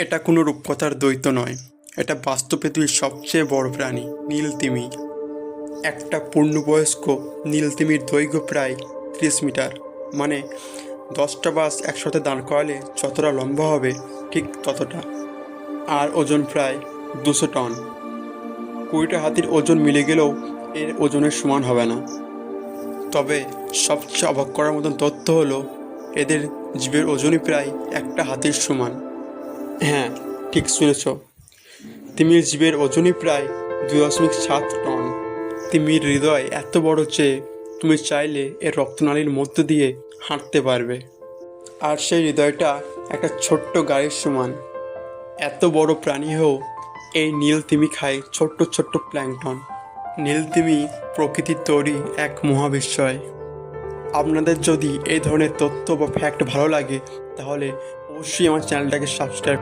এটা কোনো রূপকথার দ্বৈত নয়। এটা বাস্তব পৃথিবীর সবচেয়ে বড় প্রাণী নীল তিমি একটা পূর্ণবয়স্ক নীল তিমির দৈর্ঘ্য প্রায় ত্রিশ মিটার। মানে দশটা বাস একসাথে দাঁড় করালে যতটা লম্বা হবে ঠিক ততটা। আর ওজন প্রায় দুশো টন। কুড়িটা হাতির ওজন মিলে গেলেও এর ওজনের সমান হবে না। তবে সবচেয়ে অবাক করার মতন তথ্য হলো, এদের জীবের ওজনই প্রায় একটা হাতির সমান। হ্যাঁ ঠিক শুনেছ। তিমির জীবের ওজনই প্রায় দুই দশমিক সাত টন। তিমির হৃদয় এত বড় যে তুমি চাইলে এর রক্তনালীর মধ্য দিয়ে হাঁটতে পারবে। আর সেই হৃদয়টা একটা ছোট্ট গাড়ির সমান। এত বড় প্রাণী হয়েও এই নীল তিমি খায় ছোট্ট ছোট্ট প্ল্যাংটন। নীল তিমি প্রকৃতির তৈরি এক মহাবিস্ময়। আপনাদের যদি এই ধরনের তথ্য বা ফ্যাক্ট ভালো লাগে, তাহলে অবশ্যই আমার চ্যানেলটাকে সাবস্ক্রাইব